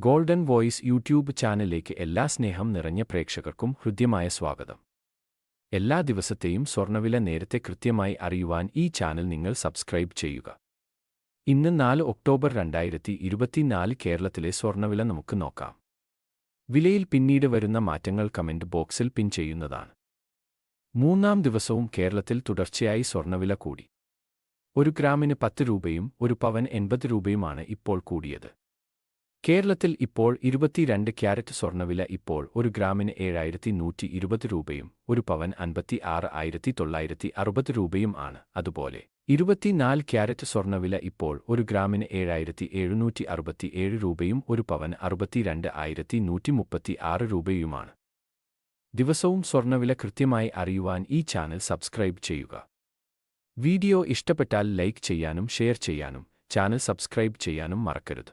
Golden voice YouTube ചാനലിലേക്ക് എല്ലാ സ്നേഹം നിറഞ്ഞ പ്രേക്ഷകർക്കും ഹൃദ്യമായ സ്വാഗതം. എല്ലാ ദിവസത്തെയും സ്വർണവില നേരത്തെ കൃത്യമായി അറിയുവാൻ ഈ ചാനൽ നിങ്ങൾ സബ്സ്ക്രൈബ് ചെയ്യുക. ഇന്ന് നാല് ഒക്ടോബർ രണ്ടായിരത്തി ഇരുപത്തിനാല് കേരളത്തിലെ സ്വർണവില നമുക്ക് നോക്കാം. വിലയിൽ പിന്നീട് വരുന്ന മാറ്റങ്ങൾ കമന്റ് ബോക്സിൽ പിൻ ചെയ്യുന്നതാണ്. മൂന്നാം ദിവസവും കേരളത്തിൽ തുടർച്ചയായി സ്വർണവില കൂടി. ഒരു ഗ്രാമിന് പത്ത് രൂപയും ഒരു പവൻ എൺപത് രൂപയുമാണ് ഇപ്പോൾ കൂടിയത്. കേരളത്തിൽ ഇപ്പോൾ ഇരുപത്തിരണ്ട് ക്യാരറ്റ് സ്വർണവില ഇപ്പോൾ ഒരു ഗ്രാമിന് ഏഴായിരത്തി നൂറ്റി ഇരുപത് രൂപയും ഒരു പവൻ അൻപത്തി ആറ് ആയിരത്തി തൊള്ളായിരത്തി അറുപത് രൂപയും ആണ്. അതുപോലെ ഇരുപത്തിനാല് ക്യാരറ്റ് സ്വർണവില ഇപ്പോൾ ഒരു ഗ്രാമിന് ഏഴായിരത്തി എഴുന്നൂറ്റി അറുപത്തി ഏഴ് രൂപയും ഒരു പവൻ അറുപത്തിരണ്ട് ആയിരത്തി നൂറ്റി മുപ്പത്തി ആറ് രൂപയുമാണ്. ദിവസവും സ്വർണവില കൃത്യമായി അറിയുവാൻ ഈ ചാനൽ സബ്സ്ക്രൈബ് ചെയ്യുക. വീഡിയോ ഇഷ്ടപ്പെട്ടാൽ ലൈക്ക് ചെയ്യാനും ഷെയർ ചെയ്യാനും ചാനൽ സബ്സ്ക്രൈബ് ചെയ്യാനും മറക്കരുത്.